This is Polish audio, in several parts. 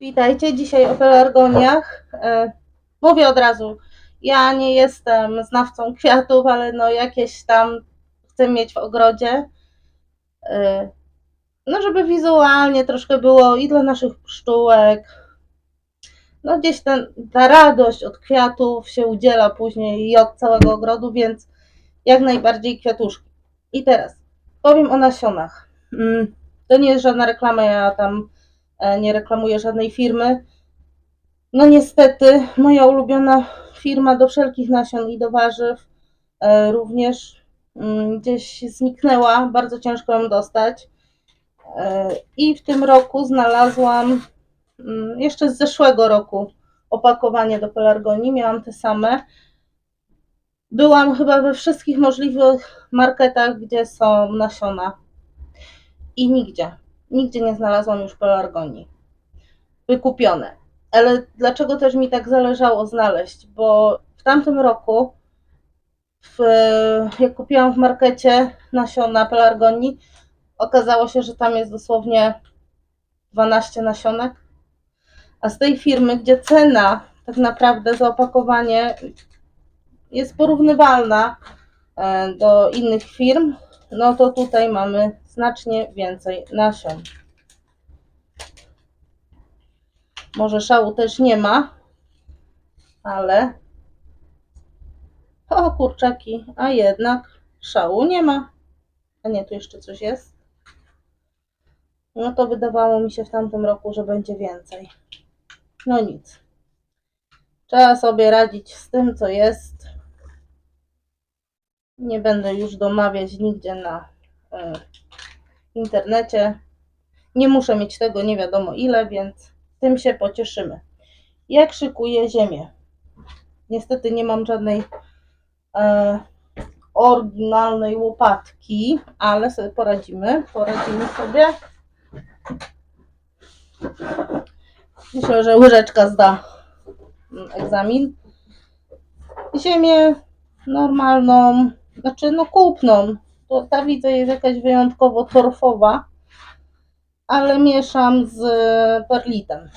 Witajcie, dzisiaj o pelargoniach. E, Mówię od razu, ja nie jestem znawcą kwiatów, ale no jakieś tam chcę mieć w ogrodzie. E, No żeby wizualnie troszkę było i dla naszych pszczółek. No gdzieś ten, ta radość od kwiatów się udziela później i od całego ogrodu, więc jak najbardziej kwiatuszki. I teraz powiem o nasionach. Mm, To nie jest żadna reklama, ja tam nie reklamuję żadnej firmy. No niestety, moja ulubiona firma do wszelkich nasion i do warzyw e, również mm, gdzieś zniknęła, bardzo ciężko ją dostać. E, I w tym roku znalazłam mm, jeszcze z zeszłego roku opakowanie do pelargonii, miałam te same. Byłam chyba we wszystkich możliwych marketach, gdzie są nasiona i nigdzie, nigdzie nie znalazłam już pelargonii wykupione. Ale dlaczego też mi tak zależało znaleźć? Bo w tamtym roku, w, jak kupiłam w markecie nasiona pelargonii, okazało się, że tam jest dosłownie 12 nasionek. A z tej firmy, gdzie cena tak naprawdę za opakowanie jest porównywalna e, do innych firm, no to tutaj mamy znacznie więcej nasion. Może szału też nie ma, ale. O kurczaki, a jednak szału nie ma. A nie, tu jeszcze coś jest. No to wydawało mi się w tamtym roku, że będzie więcej. No nic. Trzeba sobie radzić z tym, co jest. Nie będę już domawiać nigdzie na e, internecie. Nie muszę mieć tego nie wiadomo ile, więc tym się pocieszymy. Jak szykuję ziemię? Niestety nie mam żadnej e, oryginalnej łopatki, ale sobie poradzimy. Poradzimy sobie. Myślę, że łyżeczka zda mm, egzamin. Ziemię normalną, znaczy no kupną. To ta widzę jest jakaś wyjątkowo torfowa, ale mieszam z perlitem.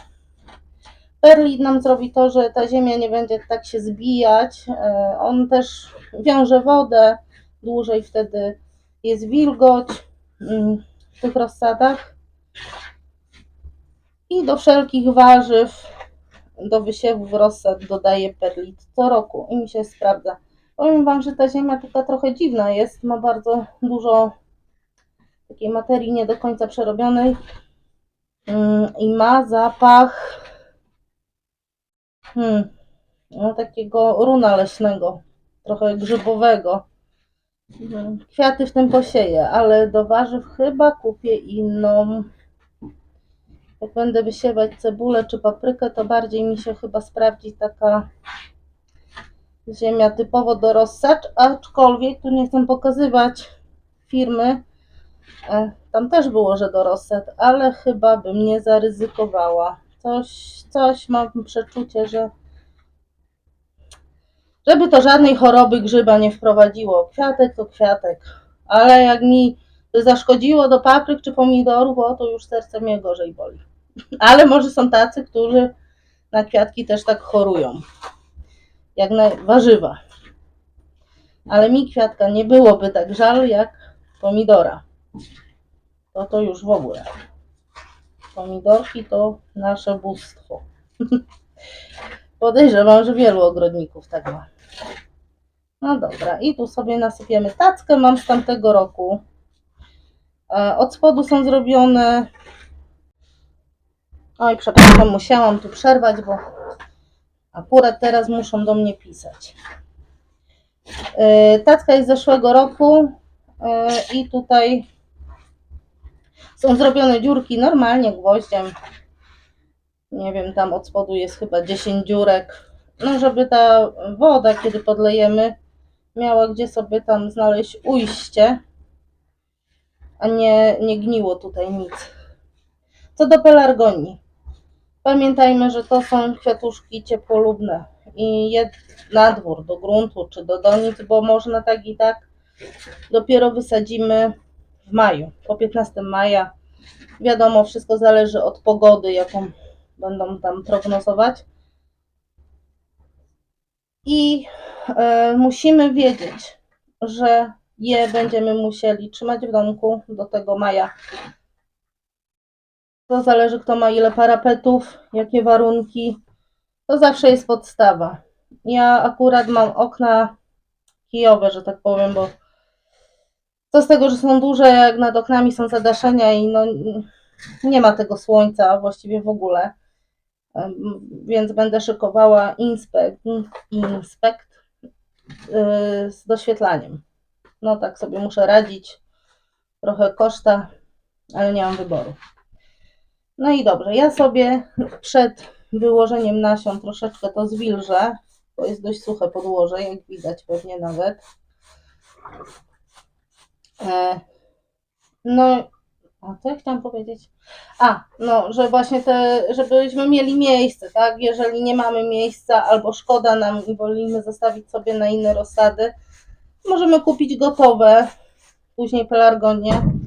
Perlit nam zrobi to, że ta ziemia nie będzie tak się zbijać. E, On też wiąże wodę, dłużej wtedy jest wilgoć mm, w tych rozsadach. I do wszelkich warzyw, do wysiewów rozsad dodaję perlit co roku i mi się sprawdza. Powiem Wam, że ta ziemia taka trochę dziwna jest, ma bardzo dużo takiej materii nie do końca przerobionej Mm, i ma zapach hmm, no, takiego runa leśnego, trochę grzybowego. Mm, Kwiaty w tym posieję, ale do warzyw chyba kupię inną. Jak będę wysiewać cebulę czy paprykę, to bardziej mi się chyba sprawdzi taka ziemia typowo do rozsacz, aczkolwiek tu nie chcę pokazywać firmy. E, Tam też było, że do rozsad, ale chyba bym nie zaryzykowała. Coś, coś mam przeczucie, że żeby to żadnej choroby grzyba nie wprowadziło. Kwiatek to kwiatek, ale jak mi zaszkodziło do papryk czy pomidorów, o to już serce mnie gorzej boli. Ale może są tacy, którzy na kwiatki też tak chorują, jak na warzywa. Ale mi kwiatka nie byłoby tak żal jak pomidora. To to już w ogóle. Pomidorki to nasze bóstwo. Podejrzewam, że wielu ogrodników tak ma. No dobra, i tu sobie nasypiemy tackę, mam z tamtego roku. E, Od spodu są zrobione. Oj, przepraszam, musiałam tu przerwać, bo akurat teraz muszą do mnie pisać. E, Tacka jest z zeszłego roku e, i tutaj są zrobione dziurki normalnie gwoździem. Nie wiem, tam od spodu jest chyba 10 dziurek. No, żeby ta woda, kiedy podlejemy, miała gdzie sobie tam znaleźć ujście, a nie, nie gniło tutaj nic. Co do pelargonii. Pamiętajmy, że to są kwiatuszki ciepłolubne i je na dwór, do gruntu czy do donic, bo można tak i tak dopiero wysadzimy w maju, po 15 maja. Wiadomo, wszystko zależy od pogody, jaką będą tam prognozować. I e, musimy wiedzieć, że je będziemy musieli trzymać w domku do tego maja. To zależy, kto ma ile parapetów, jakie warunki. To zawsze jest podstawa. Ja akurat mam okna kijowe, że tak powiem, bo co z tego, że są duże, jak nad oknami są zadaszenia i no, nie ma tego słońca właściwie w ogóle. Więc będę szykowała inspekt, inspekt yy, z doświetlaniem. No tak sobie muszę radzić. Trochę koszta, ale nie mam wyboru. No i dobrze, ja sobie przed wyłożeniem nasion troszeczkę to zwilżę, bo jest dość suche podłoże, jak widać pewnie nawet. E, No, a co ja chciałam powiedzieć? A, no, że właśnie te, żebyśmy mieli miejsce, tak? Jeżeli nie mamy miejsca albo szkoda nam i wolimy zostawić sobie na inne rozsady, możemy kupić gotowe, później pelargonie.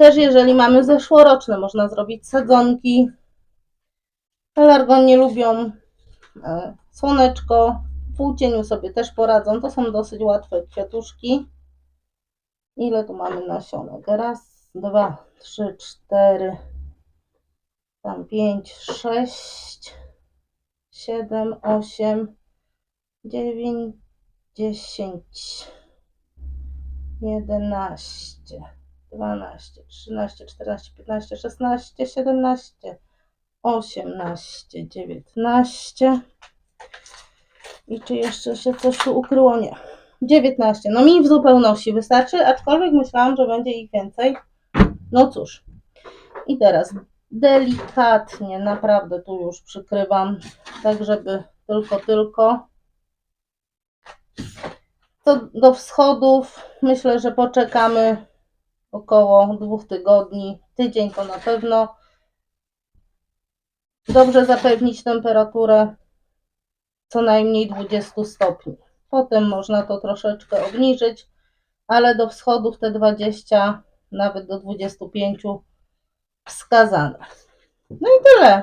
Też jeżeli mamy zeszłoroczne, można zrobić sadzonki. Pelargonie lubią e, słoneczko, w półcieniu sobie też poradzą. To są dosyć łatwe kwiatuszki. Ile tu mamy nasionek? Raz, dwa, trzy, cztery, tam pięć, sześć, siedem, osiem, dziewięć, dziesięć, jedenaście, dwanaście, trzynaście, czternaście, piętnaście, szesnaście, siedemnaście, osiemnaście, dziewiętnaście. I czy jeszcze się coś tu ukryło? Nie. 19. No mi w zupełności wystarczy, aczkolwiek myślałam, że będzie ich więcej. No cóż. I teraz delikatnie, naprawdę tu już przykrywam, tak żeby tylko, tylko. To do wschodów myślę, że poczekamy około dwóch tygodni. Tydzień to na pewno. Dobrze zapewnić temperaturę co najmniej 20 stopni. Potem można to troszeczkę obniżyć, ale do wschodów te 20, nawet do 25 wskazane. No i tyle.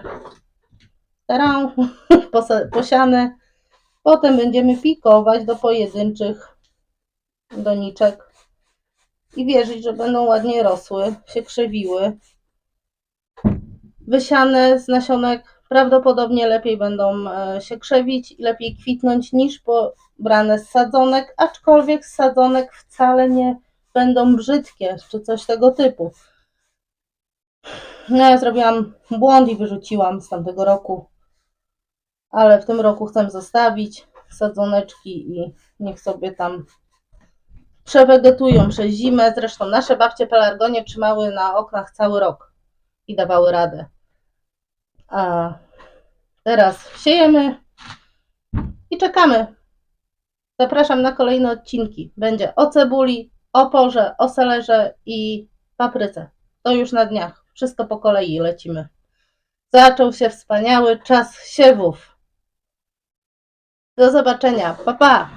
Posa- posiane. Potem będziemy pikować do pojedynczych doniczek i wierzyć, że będą ładnie rosły, się krzewiły. Wysiane z nasionek prawdopodobnie lepiej będą e, się krzewić i lepiej kwitnąć niż pobrane z sadzonek, aczkolwiek z sadzonek wcale nie będą brzydkie czy coś tego typu. No ja zrobiłam błąd i wyrzuciłam z tamtego roku, ale w tym roku chcę zostawić sadzoneczki i niech sobie tam przewegetują przez zimę. Zresztą nasze babcie pelargonie trzymały na oknach cały rok i dawały radę. A teraz siejemy i czekamy. Zapraszam na kolejne odcinki. Będzie o cebuli, o porze, o selerze i papryce. To już na dniach. Wszystko po kolei lecimy. Zaczął się wspaniały czas siewów. Do zobaczenia. Pa, pa!